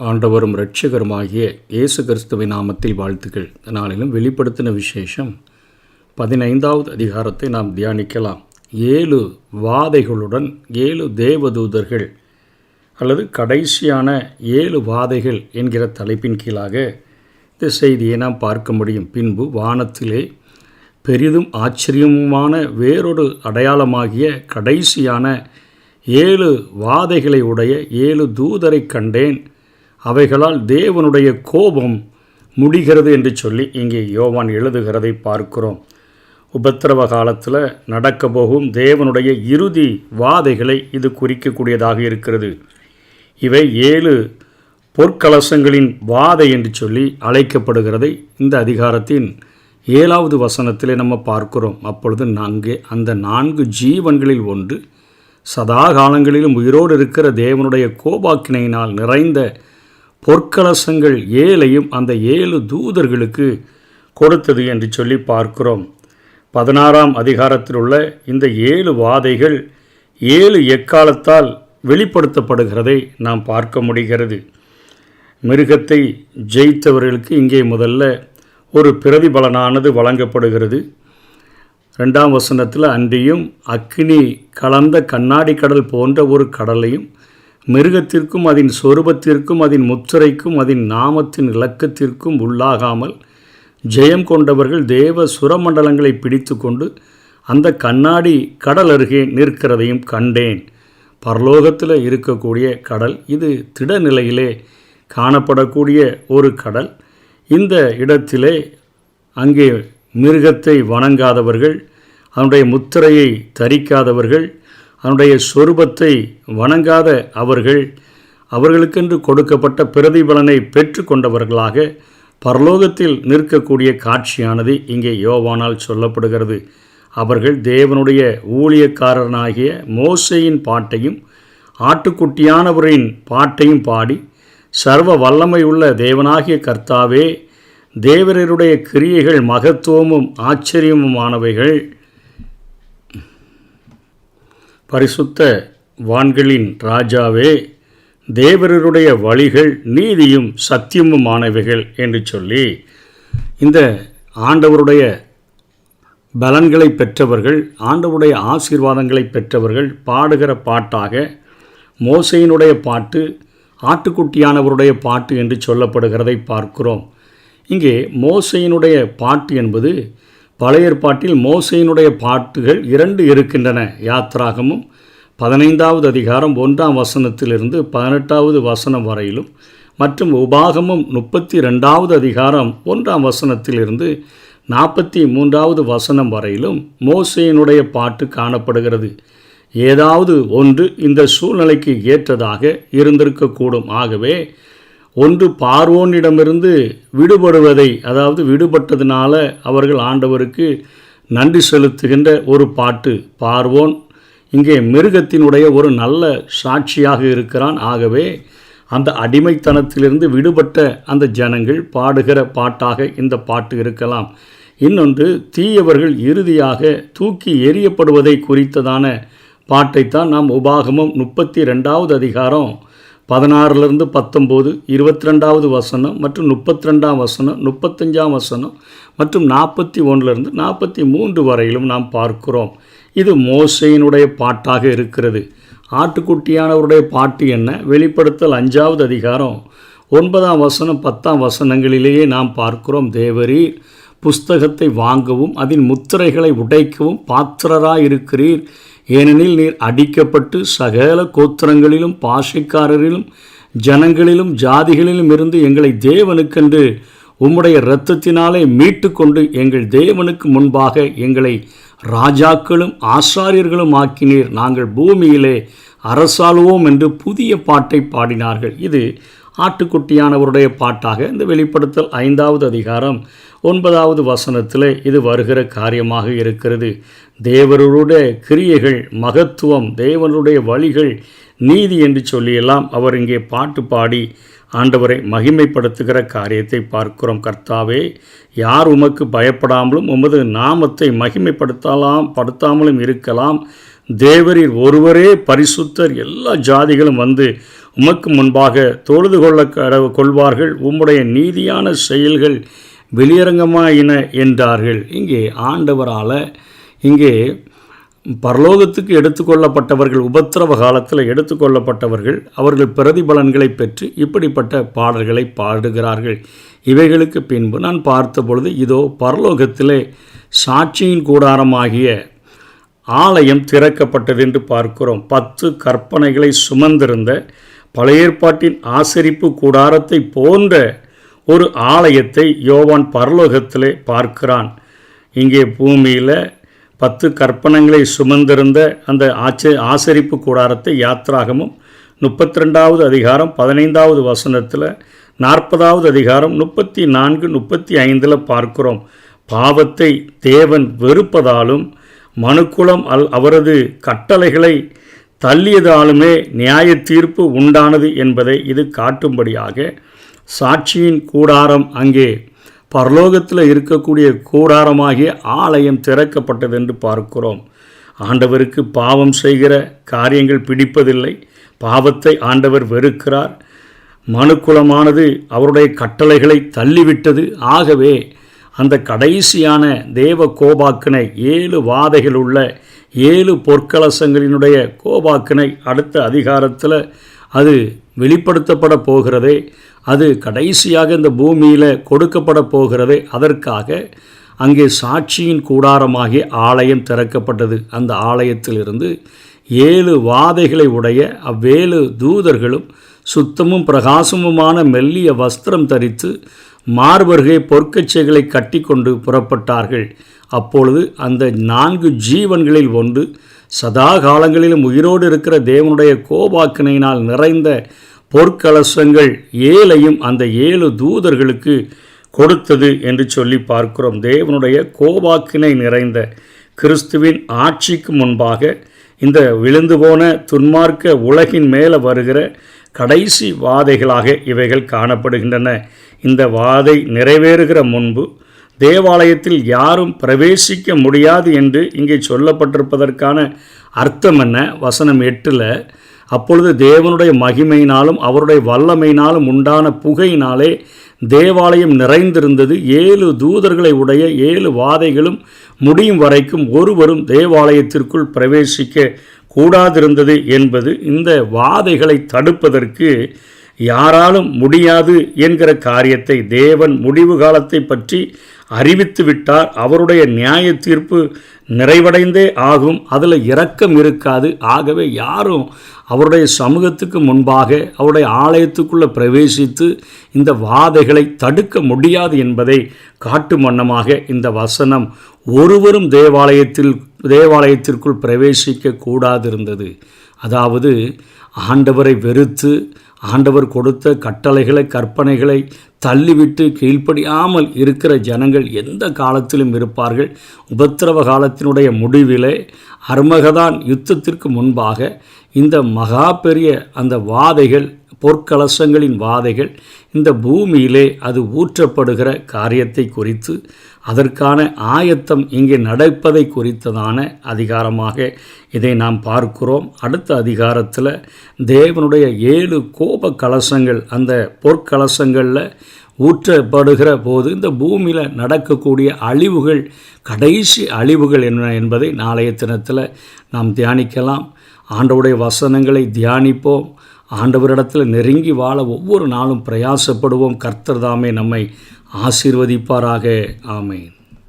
ஆண்டவரும் இரட்சகருமாகிய இயேசு கிறிஸ்துவின் நாமத்தில் வாழ்த்துக்கள். இந்த நாளிலும் வெளிப்படுத்தின விசேஷம் பதினைந்தாவது அதிகாரத்தை நாம் தியானிக்கலாம். ஏழு வாதைகளுடன் ஏழு தேவதூதர்கள் அல்லது கடைசியான ஏழு வாதைகள் என்கிற தலைப்பின் கீழாக இந்த செய்தியை நாம் பார்க்க முடியும். பின்பு வானத்திலே பெரிதும் ஆச்சரியமுமான வேறொரு அடையாளமாகிய கடைசியான ஏழு வாதைகளை உடைய ஏழு தூதரை கண்டேன். அவைகளால் தேவனுடைய கோபம் முடிகிறது என்று சொல்லி இங்கே யோவான் எழுதுகிறதை பார்க்கிறோம். உபத்திரவ காலத்தில் நடக்க போகும் தேவனுடைய இறுதி வாதைகளை இது குறிக்கக்கூடியதாக இருக்கிறது. இவை ஏழு பொற்கலசங்களின் வாதை என்று சொல்லி அழைக்கப்படுகிறதை இந்த அதிகாரத்தின் ஏழாவது வசனத்திலே நம்ம பார்க்கிறோம். அப்பொழுது நான்கு அந்த நான்கு ஜீவன்களில் ஒன்று சதா காலங்களிலும் உயிரோடு இருக்கிற தேவனுடைய கோபாக்கினையினால் நிறைந்த பொற்கலசங்கள் ஏழையும் அந்த ஏழு தூதர்களுக்கு கொடுத்தது என்று சொல்லி பார்க்கிறோம். பதினாறாம் அதிகாரத்தில் உள்ள இந்த ஏழு வாதைகள் ஏழு எக்காலத்தால் வெளிப்படுத்தப்படுகிறதை நாம் பார்க்க முடிகிறது. மிருகத்தை ஜெயித்தவர்களுக்கு இங்கே முதல்ல ஒரு பிரதிபலனானது வழங்கப்படுகிறது. ரெண்டாம் வசனத்தில் அன்றியும் அக்னி கலந்த கண்ணாடி கடல் போன்ற ஒரு கடலையும் மிருகத்திற்கும் அதன் சொரூபத்திற்கும் அதன் முத்திரைக்கும் அதன் நாமத்தின் இலக்கத்திற்கும் உள்ளாகாமல் ஜெயம் கொண்டவர்கள் தேவ சுரமண்டலங்களை பிடித்து கொண்டு அந்த கண்ணாடி கடல் அருகே நிற்கிறதையும் கண்டேன். பரலோகத்தில் இருக்கக்கூடிய கடல் இது திடநிலையிலே காணப்படக்கூடிய ஒரு கடல். இந்த இடத்திலே அங்கே மிருகத்தை வணங்காதவர்கள் அதனுடைய முத்திரையை தரிக்காதவர்கள் தன்னுடைய சொரூபத்தை வணங்காத அவர்கள் அவர்களுக்கென்று கொடுக்கப்பட்ட பிரதிபலனை பெற்று கொண்டவர்களாக பரலோகத்தில் நிற்கக்கூடிய காட்சியானது இங்கே யோவானால் சொல்லப்படுகிறது. அவர்கள் தேவனுடைய ஊழியக்காரனாகிய மோசையின் பாட்டையும் ஆட்டுக்குட்டியானவரின் பாட்டையும் பாடி சர்வ வல்லமை உள்ள தேவனாகிய கர்த்தாவே தேவரருடைய கிரியைகள் மகத்துவமும் ஆச்சரியமுமானவைகள். பரிசுத்த வான்களின் ராஜாவே தேவரருடைய வழிகள் நீதியும் சத்தியமுமானவைகள் என்று சொல்லி இந்த ஆண்டவருடைய பலன்களை பெற்றவர்கள் ஆண்டவருடைய ஆசீர்வாதங்களை பெற்றவர்கள் பாடுகிற பாட்டாக மோசையினுடைய பாட்டு ஆட்டுக்குட்டியானவருடைய பாட்டு என்று சொல்லப்படுகிறதை பார்க்கிறோம். இங்கே மோசையினுடைய பாட்டு என்பது பழைய ஏற்பாட்டில் மோசையினுடைய பாட்டுகள் இரண்டு இருக்கின்றன. யாத்ராகமும் பதினைந்தாவது அதிகாரம் ஒன்றாம் வசனத்திலிருந்து பதினெட்டாவது வசனம் வரையிலும் மற்றும் உபாகமும் முப்பத்தி ரெண்டாவது அதிகாரம் ஒன்றாம் வசனத்திலிருந்து நாற்பத்தி மூன்றாவது வசனம் வரையிலும் மோசையினுடைய பாட்டு காணப்படுகிறது. ஏதாவது ஒன்று இந்த சூழ்நிலைக்கு ஏற்றதாக இருந்திருக்கக்கூடும். ஆகவே ஒன்று பார்வோனிடமிருந்து விடுபடுவதை அதாவது விடுபட்டதுனால அவர்கள் ஆண்டவருக்கு நன்றி செலுத்துகின்ற ஒரு பாட்டு பார்வோன். இங்கே மிருகத்தினுடைய ஒரு நல்ல சாட்சியாக இருக்கிறான். ஆகவே அந்த அடிமைத்தனத்திலிருந்து விடுபட்ட அந்த ஜனங்கள் பாடுகிற பாட்டாக இந்த பாட்டு இருக்கலாம். இன்னொன்று தீயவர்கள் இறுதியாக தூக்கி எறியப்படுவதை குறித்ததான பாட்டைத்தான் நாம் உபாகமம் முப்பத்தி ரெண்டாவது அதிகாரம் பதினாறுலேருந்து பத்தொம்போது இருபத்தி ரெண்டாவது வசனம் மற்றும் முப்பத்தி ரெண்டாம் வசனம் முப்பத்தஞ்சாம் வசனம் மற்றும் நாற்பத்தி ஒன்றுலேருந்து நாற்பத்தி மூன்று வரையிலும் நாம் பார்க்கிறோம். இது மோசையினுடைய பாட்டாக இருக்கிறது. ஆட்டுக்குட்டியானவருடைய பாட்டு என்ன? வெளிப்படுத்தல் அஞ்சாவது அதிகாரம் ஒன்பதாம் வசனம் பத்தாம் வசனங்களிலேயே நாம் பார்க்கிறோம். தேவரீர் புஸ்தகத்தை வாங்கவும் அதன் முத்திரைகளை உடைக்கவும் பாத்திரராயிருக்கிறீர். ஏனெனில் நீர் அடிக்கப்பட்டு சகல கோத்திரங்களிலும் பாஷைக்காரரிலும் ஜனங்களிலும் ஜாதிகளிலும் இருந்து எங்களை தேவனுக்கென்று உம்முடைய இரத்தத்தினாலே மீட்டு கொண்டு எங்கள் தேவனுக்கு முன்பாக எங்களை ராஜாக்களும் ஆசாரியர்களும் ஆக்கினீர். நாங்கள் பூமியிலே அரசாளுவோம் என்று புதிய பாட்டை பாடினார்கள். இது ஆட்டுக்குட்டியானவருடைய பாட்டாக இந்த வெளிப்படுத்தல் ஐந்தாவது அதிகாரம் ஒன்பதாவது வசனத்தில் இது வருகிற காரியமாக இருக்கிறது. தேவருடைய கிரியைகள் மகத்துவம் தேவனுடைய வழிகள் நீதி என்று சொல்லியெல்லாம் அவர் இங்கே பாட்டு பாடி ஆண்டவரை மகிமைப்படுத்துகிற காரியத்தை பார்க்கிறோம். கர்த்தாவே யார் உமக்கு பயப்படாமலும் உமது நாமத்தை மகிமைப்படுத்தலாம் படுத்தாமலும் இருக்கலாம். தேவரில் ஒருவரே பரிசுத்தர். எல்லா ஜாதிகளும் வந்து உமக்கு முன்பாக தொழுது கொள்ள கொள்வார்கள். உம்முடைய நீதியான செயல்கள் வெளியரங்கமாயின என்றார்கள். இங்கே ஆண்டவரால் இங்கே பரலோகத்துக்கு எடுத்துக்கொள்ளப்பட்டவர்கள் உபத்திரவ காலத்தில் எடுத்துக்கொள்ளப்பட்டவர்கள் அவர்கள் பிரதிபலன்களை பெற்று இப்படிப்பட்ட பாடல்களை பாடுகிறார்கள். இவைகளுக்கு பின்பு நான் பார்த்த பொழுது இதோ பரலோகத்திலே சாட்சியின் கூடாரமாகிய ஆலயம் திறக்கப்பட்டது என்று பார்க்கிறோம். பத்து கற்பனைகளை சுமந்திருந்த பழைய ஏற்பாட்டின் ஆசரிப்பு கூடாரத்தை போன்ற ஒரு ஆலயத்தை யோவான் பரலோகத்திலே பார்க்கிறான். இங்கே பூமியில் பத்து கற்பனங்களை சுமந்திருந்த அந்த ஆச்ச ஆசரிப்பு கூடாரத்தை யாத்ராகமும் முப்பத்தி ரெண்டாவது அதிகாரம் பதினைந்தாவது வசனத்தில் நாற்பதாவது அதிகாரம் முப்பத்தி நான்கு முப்பத்தி ஐந்தில் பார்க்கிறோம். பாவத்தை தேவன் வெறுப்பதாலும் மனுக்குளம் அல் அவரது கட்டளைகளை தள்ளியதாலுமே நியாய தீர்ப்பு உண்டானது என்பதை இது காட்டும்படியாக சாட்சியின் கூடாரம் அங்கே பரலோகத்தில் இருக்கக்கூடிய கூடாரமாகிய ஆலயம் திறக்கப்பட்டது என்று பார்க்கிறோம். ஆண்டவருக்கு பாவம் செய்கிற காரியங்கள் பிடிப்பதில்லை. பாவத்தை ஆண்டவர் வெறுக்கிறார். மனுக்குலமானது அவருடைய கட்டளைகளை தள்ளிவிட்டது. ஆகவே அந்த கடைசியான தேவ கோபாக்கினை ஏழு வாதைகள் உள்ள ஏழு பொற்கலசங்களினுடைய கோபாக்கினை அடுத்த அதிகாரத்தில் அது வெளிப்படுத்தப்பட போகிறதே அது கடைசியாக இந்த பூமியில் கொடுக்கப்பட போகிறதே. அதற்காக அங்கே சாட்சியின் கூடாரமாகிய ஆலயம் திறக்கப்பட்டது. அந்த ஆலயத்திலிருந்து ஏழு வாதைகளை உடைய அவ்வேழு தூதர்களும் சுத்தமும் பிரகாசமுமான மெல்லிய வஸ்திரம் தரித்து மார்பருகே பொற்கச்சைகளை கட்டி கொண்டு புறப்பட்டார்கள். அப்பொழுது அந்த நான்கு ஜீவன்களில் ஒன்று சதா காலங்களிலும் உயிரோடு இருக்கிற தேவனுடைய கோபாக்கினையினால் நிறைந்த பொற்கலசங்கள் ஏழையும் அந்த ஏழு தூதர்களுக்கு கொடுத்தது என்று சொல்லி பார்க்கிறோம். தேவனுடைய கோபாக்கினை நிறைந்த கிறிஸ்துவின் ஆட்சிக்கு முன்பாக இந்த விழுந்து போன துன்மார்க்க உலகின் மேலே வருகிற கடைசி வாதைகளாக இவைகள் காணப்படுகின்றன. இந்த வாதை நிறைவேறுகிற முன்பு தேவாலயத்தில் யாரும் பிரவேசிக்க முடியாது என்று இங்கே சொல்லப்பட்டிருப்பதற்கான அர்த்தம் என்ன வசனம் எட்டில் அப்பொழுது தேவனுடைய மகிமையினாலும் அவருடைய வல்லமையினாலும் உண்டான புகையினாலே தேவாலயம் நிறைந்திருந்தது. ஏழு தூதர்களை உடைய ஏழு வாதைகளும் முடியும் வரைக்கும் ஒருவரும் தேவாலயத்திற்குள் பிரவேசிக்க கூடாதிருந்தது என்பது இந்த வாதைகளை தடுப்பதற்கு யாராலும் முடியாது என்கிற காரியத்தை தேவன் முடிவு காலத்தை பற்றி அறிவித்து விட்டார். அவருடைய நியாய தீர்ப்பு நிறைவடைந்தே ஆகும். அதில் இரக்கம் இருக்காது. ஆகவே யாரும் அவருடைய சமூகத்துக்கு முன்பாக அவருடைய ஆலயத்துக்குள்ளே பிரவேசித்து இந்த வாதைகளை தடுக்க முடியாது என்பதை காட்டு வண்ணமாக இந்த வசனம் ஒருவரும் தேவாலயத்தில் தேவாலயத்திற்குள் பிரவேசிக்க கூடாதிருந்தது. அதாவது ஆண்டவரை வெறுத்து ஆண்டவர் கொடுத்த கட்டளைகளை கற்பனைகளை தள்ளிவிட்டு கீழ்ப்படியாமல் இருக்கிற ஜனங்கள் எந்த காலத்திலும் இருப்பார்கள்? உபத்திரவ காலத்தினுடைய முடிவிலே அர்மகதான் யுத்தத்திற்கு முன்பாக இந்த மகா பெரிய அந்த வாதைகள் பொற்கலசங்களின் வாதைகள் இந்த பூமியிலே அது ஊற்றப்படுகிற காரியத்தை குறித்து அதற்கான ஆயத்தம் இங்கே நடப்பதை குறித்ததான அதிகாரமாக இதை நாம் பார்க்கிறோம். அடுத்த அதிகாரத்தில் தேவனுடைய ஏழு கோப கலசங்கள் அந்த பொற்கலசங்களில் ஊற்றப்படுகிற போது இந்த பூமியில் நடக்கக்கூடிய அழிவுகள் கடைசி அழிவுகள் என்ன என்பதை நாளைய தினத்தில் நாம் தியானிக்கலாம். ஆண்டவுடைய வசனங்களை தியானிப்போம். ஆண்டவரிடத்தில் நெருங்கி வாழ ஒவ்வொரு நாளும் பிரயாசப்படுவோம். கர்த்தர் தாமே நம்மை ஆசீர்வதிப்பாராக. ஆமேன்.